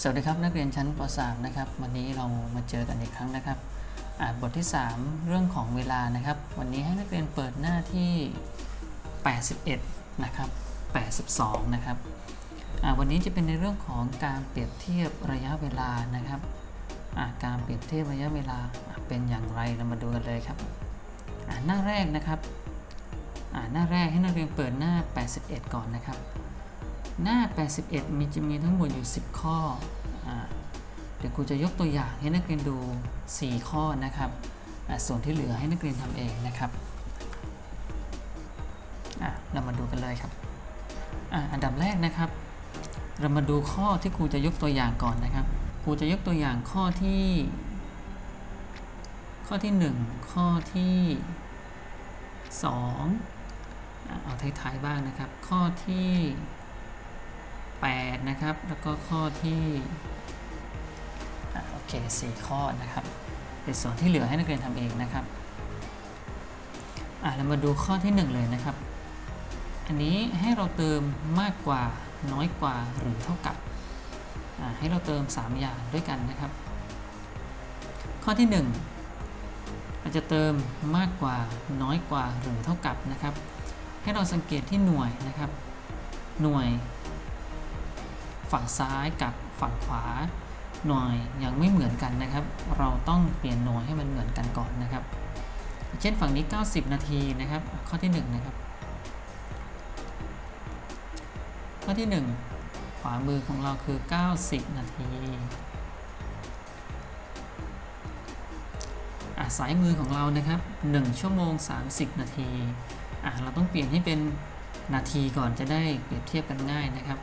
สวัสดีครับนักเรียนชั้นป .3 นะครับ วันนี้เรามาเจอกันอีกครั้งนะครับอ่านบทที่ 3 เรื่องของเวลานะครับ วันนี้ให้นักเรียนเปิดหน้าที่ 81 นะครับ 82 นะครับวันนี้จะเป็นในเรื่องของการเปรียบเทียบระยะเวลานะครับการเปรียบเทียบระยะเวลาเป็นอย่างไรเรามาดูกันเลยครับหน้าแรกนะครับหน้าแรกให้นักเรียนเปิดหน้า 81 ก่อนนะครับ หน้า 81 มีจะมีทั้งหมดอยู่ 10 ข้ออเดี๋ยวครูจะยกตัวอย่างให้นักเรียนดู 4 ข้อนะครับ ส่วนที่เหลือให้นักเรียนทำเองนะครับ เรามาดูกันเลยครับออันดับแรกนะครับ เรามาดูข้อที่ครูจะยกตัวอย่างก่อนนะครับ ครูจะยกตัวอย่างข้อที่ ข้อที่ 1 ข้อที่2อะเอาท้ายๆบ้างนะครับ ข้อที่ 8 นะครับ แล้วก็ข้อที่โอเค 4 ข้อนะครับในส่วนที่เหลือให้นักเรียนทำเองนะครับอะเรามาดูข้อที่ 1 เลยนะครับ อันนี้ให้เราเติมมากกว่าน้อยกว่าหรือเท่ากับอะให้เราเติม 3 อย่างด้วยกันนะครับ ข้อที่ 1 เราจะเติมมากกว่าน้อยกว่าหรือเท่ากับนะครับ ให้เราสังเกตที่หน่วยนะครับ หน่วย ฝั่งซ้ายกับฝั่งขวาหน่วยยังไม่เหมือนกันนะครับ เราต้องเปลี่ยนหน่วยให้มันเหมือนกันก่อนนะครับ เช่นฝั่งนี้ 90 นาทีนะครับ ข้อที่ 1 นะครับ ข้อที่ 1 ขวามือของเราคือ 90 นาทีอะซ้ายมือของเรานะครับ 1 ชั่วโมง 30 นาทีอะเราต้องเปลี่ยนให้เป็นนาทีก่อนจะได้เปรียบเทียบกันง่ายนะครับ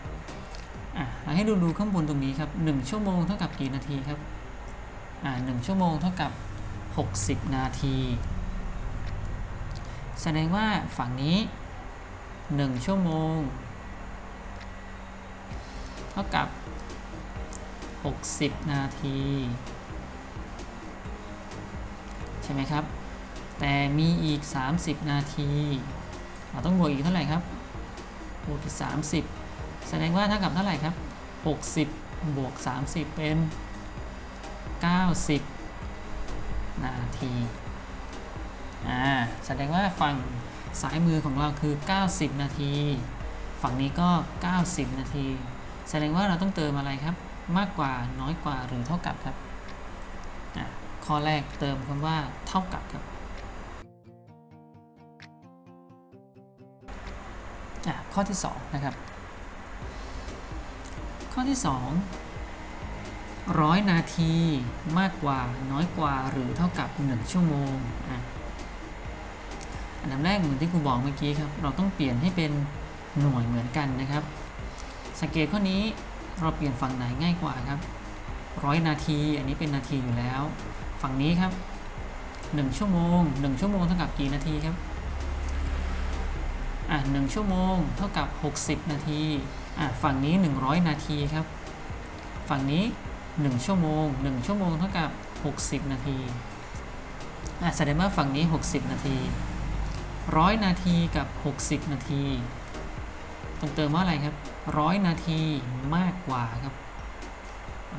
อ่าให้ดูดูข้างบนตรงนี้ครับ1ชั่วโมงเท่ากับกี่นาทีครับอ่า1ชั่วโมงเท่ากับ 60 นาที แสดงว่าฝั่งนี้ 1 ชั่วโมง เท่ากับ 60 นาที ใช่ไหมครับ แต่มีอีก 30 นาที เราต้องบวกอีกเท่าไหร่ครับบวกอีก 30 แสดงว่าเท่ากับเท่าไหร่ครับ 60 บวก 30 เป็น 90 นาที อ่า แสดงว่าฝั่งซ้ายมือของเราคือ 90 นาที ฝั่งนี้ก็ 90 นาที แสดงว่าเราต้องเติมอะไรครับ มากกว่า น้อยกว่า หรือเท่ากับครับ อ่าข้อแรกเติมคำว่าเท่ากับครับอะข้อที่ 2 นะครับ ข้อที่2ร้อยนาทีมากกว่าน้อยกว่าหรือเท่ากับ 1 ชั่วโมงอะอันดับแรกเหมือนที่ครูบอกเมื่อกี้ครับ เราต้องเปลี่ยนให้เป็นหน่วยเหมือนกันนะครับ สังเกตข้อนี้เราเปลี่ยนฝั่งไหนง่ายกว่าครับร้อยนาทีอันนี้เป็นนาทีอยู่แล้ว ฝั่งนี้ครับ 1 ชั่วโมง 1 ชั่วโมงเท่ากับกี่นาทีครับ อะ1ชั่วโมงเท่ากับ 60 นาทีอะฝั่งนี้ 100 นาทีครับ ฝั่งนี้ 1 ชั่วโมง 1 ชั่วโมงเท่ากับ 60 นาทีอะแสดงว่าฝั่งนี้ 60 นาที100 นาทีกับ 60 นาทีต้องเติมว่าอะไรครับ100นาทีมากกว่าครับ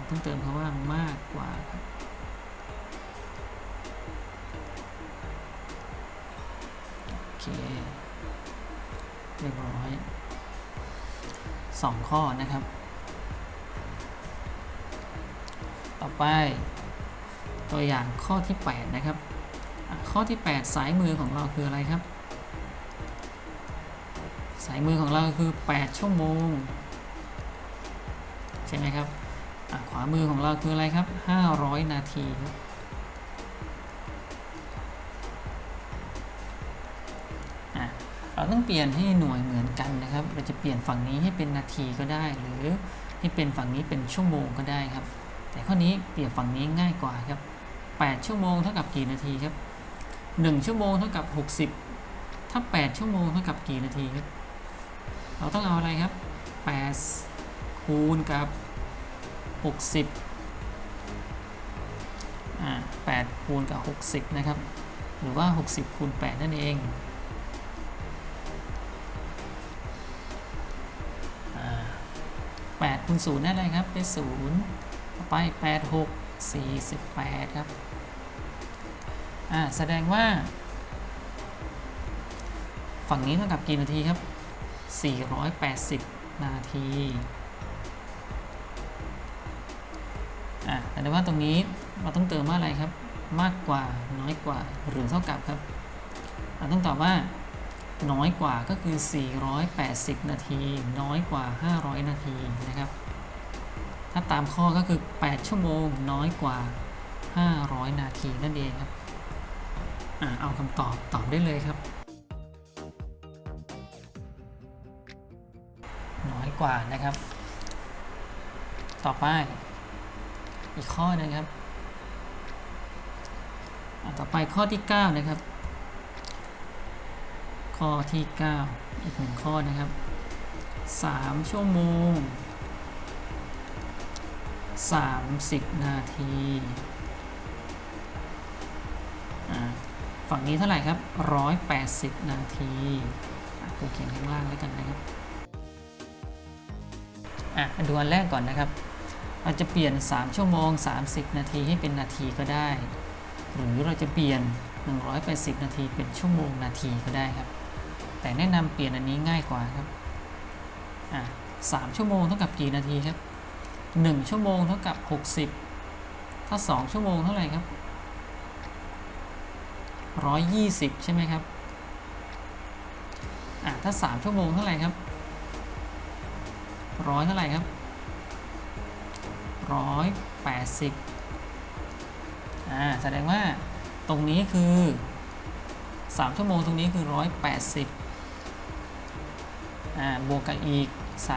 ต้องเติมคำว่ามากกว่าครับโอเค รียบร้อยสองข้อนะครับ ต่อไป ตัวอย่างข้อที่ 8 นะครับ ข้อที่ 8 สายมือของเราคืออะไรครับ สายมือของเราคือ 8 ชั่วโมง ใช่ไหมครับขวามือของเราคืออะไรครับ 500 นาทีครับ เราต้องเปลี่ยนให้หน่วยเหมือนกันนะครับ เราจะเปลี่ยนฝั่งนี้ให้เป็นนาทีก็ได้ หรือให้เป็นฝั่งนี้เป็นชั่วโมงก็ได้ครับ แต่ข้อนี้เปลี่ยนฝั่งนี้ง่ายกว่าครับ 8 ชั่วโมงเท่ากับกี่นาทีครับ 1 ชั่วโมงเท่ากับ 60 ถ้า 8 ชั่วโมงเท่ากับกี่นาทีครับ เราต้องเอาอะไรครับ 8 คูณกับ 60อ่า8คูณกับ 60 นะครับ หรือว่า 60คูณ8นั่นเอง คูณ0ได้เลยครับ ได้0ต่อไป8 6 48ครับ อ่า แสดงว่า ฝั่งนี้เท่ากับกี่นาทีครับ480นาที อ่าแสดงว่าตรงนี้เราต้องเติมว่าอะไรครับ มากกว่าน้อยกว่าหรือเท่ากับครับ เราต้องตอบว่า น้อยกว่าก็คือ 480 นาที น้อยกว่า 500 นาทีนะครับ ถ้าตามข้อก็คือ 8 ชั่วโมง น้อยกว่า 500 นาทีนั่นเองครับอ่าเอาคำตอบตอบได้เลยครับ น้อยกว่านะครับ ต่อไป อีกข้อนึงครับอ่าต่อไปข้อที่ 9 นะครับ ข้อที่ 9 อีกหนึ่งข้อนะครับ 3 ชั่วโมง 30 นาที ฝั่งนี้เท่าไหร่ครับ 180 นาทีผมเขียนข้างล่างแล้วกันนะครับ อะดูอันแรกก่อนนะครับ เราจะเปลี่ยน 3 ชั่วโมง 30 นาทีให้เป็นนาทีก็ได้ หรือเราจะเปลี่ยน 180 นาทีเป็นชั่วโมงนาทีก็ได้ครับ แต่แนะนำเปลี่ยนอันนี้ง่ายกว่าครับอะ3ชั่วโมงเท่ากับกี่นาทีครับ1ชั่วโมงเท่ากับ60ถ้า2ชั่วโมงเท่าไหร่ครับ120ใช่ไหมครับอะถ้า3ชั่วโมงเท่าไหร่ครับร้อยเท่าไหร่ครับ180อ่าแสดงว่าตรงนี้คือ 3 ชั่วโมงตรงนี้คือ 180 อ่าบวกกับอีก 30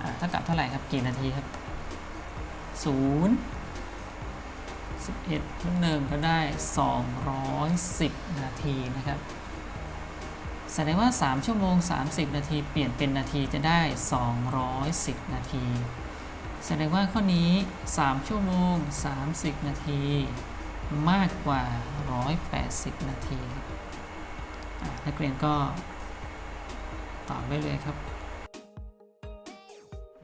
อ่าเท่ากับเท่าไหร่ครับกี่นาทีครับ 0 11ลบ1ก็ได้ 210 นาทีนะครับ แสดงว่า 3 ชั่วโมง 30 นาที เปลี่ยนเป็นนาทีจะได้ 210 นาที แสดงว่าข้อนี้ 3 ชั่วโมง 30 นาที มากกว่า 180 นาที นักเรียนก็ตอบได้เลยครับ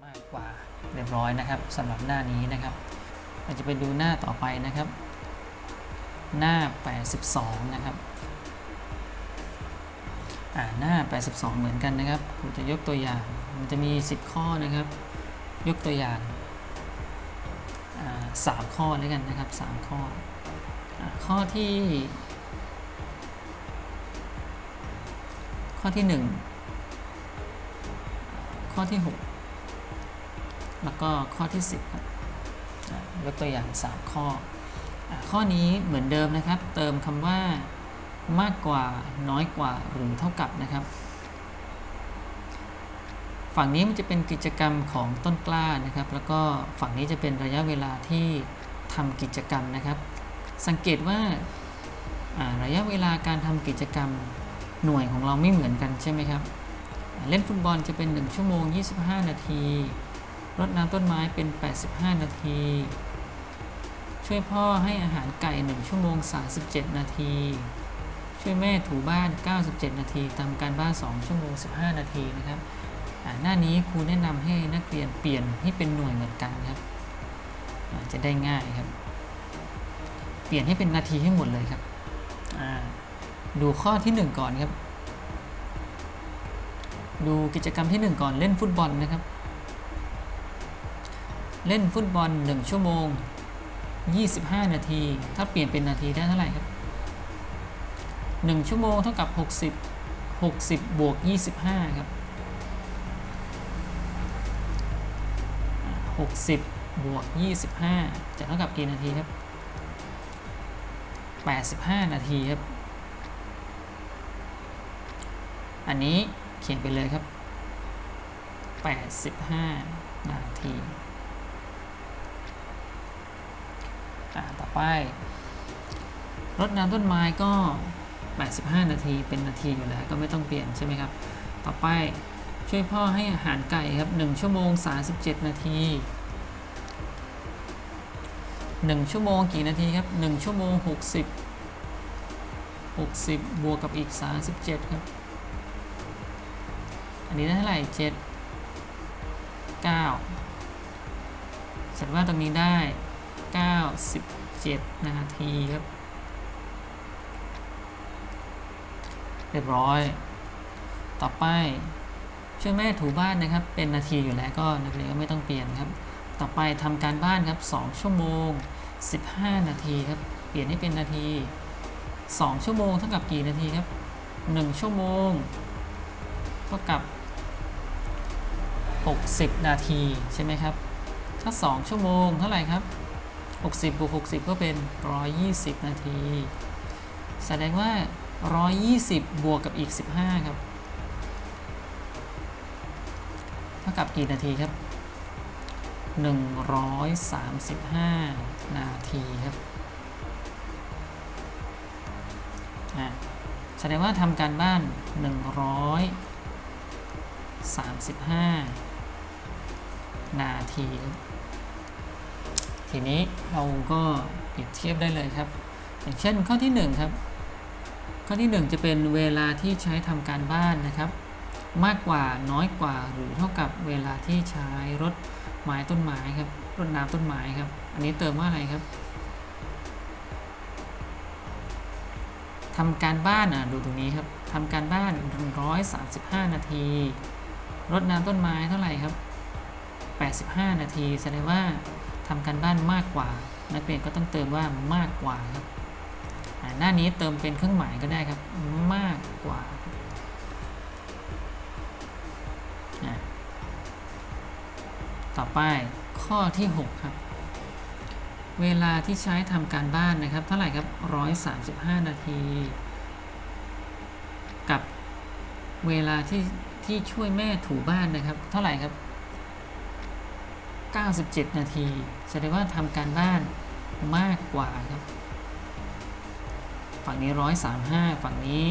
มากกว่าเรียบร้อยนะครับสำหรับหน้านี้นะครับ เราจะไปดูหน้าต่อไปนะครับ หน้า 82 นะครับอ่าหน้า 82 เหมือนกันนะครับ ผมจะยกตัวอย่าง มันจะมี 10 ข้อนะครับ ยกตัวอย่างสามข้อด้วยกันนะครับ 3 ข้ออข้อที่ ข้อที่ 1 ข้อที่ 6 แล้วก็ข้อที่ 10ครับยกตัวอย่าง 3 ข้ออข้อนี้เหมือนเดิมนะครับ เติมคำว่ามากกว่าน้อยกว่าหรือเท่ากับนะครับ ฝั่งนี้มันจะเป็นกิจกรรมของต้นกล้านะครับ แล้วก็ฝั่งนี้จะเป็นระยะเวลาที่ทำกิจกรรมนะครับ สังเกตว่าอ่าระยะเวลาการทำกิจกรรม หน่วยของเราไม่เหมือนกันใช่ไหมครับ เล่นฟุตบอลจะเป็น 1 ชั่วโมง 25 นาที รดน้ำต้นไม้เป็น 85 นาที ช่วยพ่อให้อาหารไก่ 1 ชั่วโมง 37 นาที ช่วยแม่ถูบ้าน 97 นาทีทำการบ้าน 2 ชั่วโมง 15 นาทีนะครับหน้านี้ครูแนะนำให้นักเรียนเปลี่ยนให้เป็นหน่วยเหมือนกันครับ จะได้ง่ายครับ เปลี่ยนให้เป็นนาทีให้หมดเลยครับอ่า ดูข้อที่ 1 ก่อนครับ ดูกิจกรรมที่ 1 ก่อนเล่นฟุตบอลนะครับ เล่นฟุตบอล 1 ชั่วโมง 25 นาที ถ้าเปลี่ยนเป็นนาทีได้เท่าไหร่ครับ1ชั่วโมงเท่ากับ 60 60 บวก 25 ครับ 60 บวก 25 จะเท่ากับกี่นาทีครับ 85 นาทีครับ อันนี้เขียนไปเลยครับ 85 นาทีต่อไป รดน้ำต้นไม้ก็ 85 นาทีเป็นนาทีอยู่แล้วก็ไม่ต้องเปลี่ยนใช่ไหมครับ ต่อไปช่วยพ่อให้อาหารไก่ครับ 1 ชั่วโมง 37 นาที 1 ชั่วโมงกี่นาทีครับ 1 ชั่วโมง 60 60 บวกกับอีก 37 ครับ อนนี้ได้เท่าไหร่เจ็ดเก้าสดงว่าตรงนี้ได้เก้าสิบเจ็ดนาทีครับ เรียบร้อย ต่อไปช่วยแม่ถูบ้านนะครับ เป็นนาทีอยู่แล้วก็นักเรียนก็ไม่ต้องเปลี่ยนครับ ต่อไปทำการบ้านครับ 2 ชั่วโมง 15 นาทีครับ เปลี่ยนให้เป็นนาที 2 ชั่วโมงเท่ากับกี่นาทีครับ 1 ชั่วโมง เท่ากับ 60 นาทีใช่ไหมครับ ถ้า 2 ชั่วโมงเท่าไหร่ครับ 60บวก60 ก็เป็น 120 นาที แสดงว่า 120 บวกกับอีก 15 ครับ เท่ากับกี่นาทีครับ 135 นาทีครับแสดงว่าทำการบ้าน 135 นาที ทีนี้เราก็เปรียบเทียบได้เลยครับ อย่างเช่นข้อที่ 1 ครับ ข้อที่ 1 จะเป็นเวลาที่ใช้ทำการบ้านนะครับ มากกว่าน้อยกว่าหรือเท่ากับเวลาที่ใช้รถไม้ต้นไม้ครับรดน้ำต้นไม้ครับ อันนี้เติมว่าอะไรครับทำการบ้านอะดูตรงนี้ครับทำการบ้าน 135 นาที รดน้ำต้นไม้เท่าไหร่ครับ 85 นาทีแสดงว่าทำการบ้านมากกว่า นักเรียนก็ต้องเติมว่ามากกว่าครับหน้านี้เติมเป็นเครื่องหมายก็ได้ครับมากกว่าอ่าต่อไปข้อที่ 6 ครับ เวลาที่ใช้ทำการบ้านนะครับ เท่าไหร่ครับ 135 นาที กับเวลาที่ที่ช่วยแม่ถูบ้านนะครับ เท่าไหร่ครับ 97 นาที แสดงว่าทำการบ้านมากกว่าครับ ฝั่งนี้ 135 ฝั่งนี้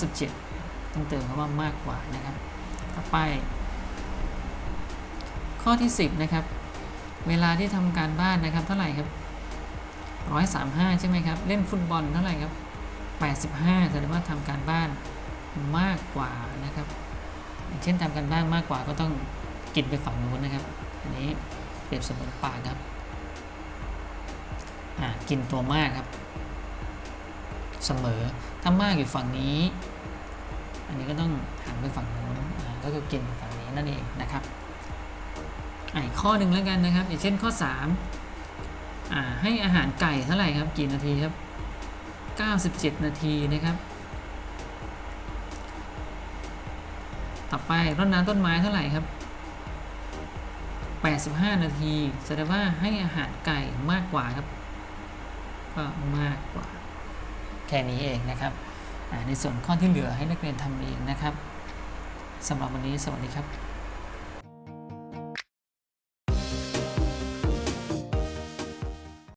97 ต้องเติมคำว่ามากกว่านะครับ ต่อไป ข้อที่ 10 นะครับ เวลาที่ทำการบ้านนะครับ เท่าไหร่ครับ 135 ใช่ไหมครับ เล่นฟุตบอลเท่าไหร่ครับ 85 แสดงว่าทำการบ้านมากกว่านะครับ เช่นทำการบ้านมากกว่าก็ต้อง กินไปฝั่งนู้นนะครับ อันนี้เปรียบเสมือนปากครับ อ่ากินตัวมากครับ เสมอ ถ้ามากอยู่ฝั่งนี้ อันนี้ก็ต้องหันไปฝั่งนู้นอ่าก็คือกินฝั่งนี้นั่นเองนะครับอะอีกข้อหนึ่งแล้วกันนะครับ อย่างเช่นข้อ3อ่าให้อาหารไก่เท่าไหร่ครับ กี่นาทีครับ 97 นาทีนะครับ ต่อไปรดน้ำต้นไม้เท่าไหร่ครับ 85 นาที แสดงว่าให้อาหารไก่มากกว่าครับ ก็มากกว่า แค่นี้เองนะครับ ในส่วนข้อที่เหลือให้นักเรียนทำเองนะครับสำหรับวันนี้สวัสดีครับ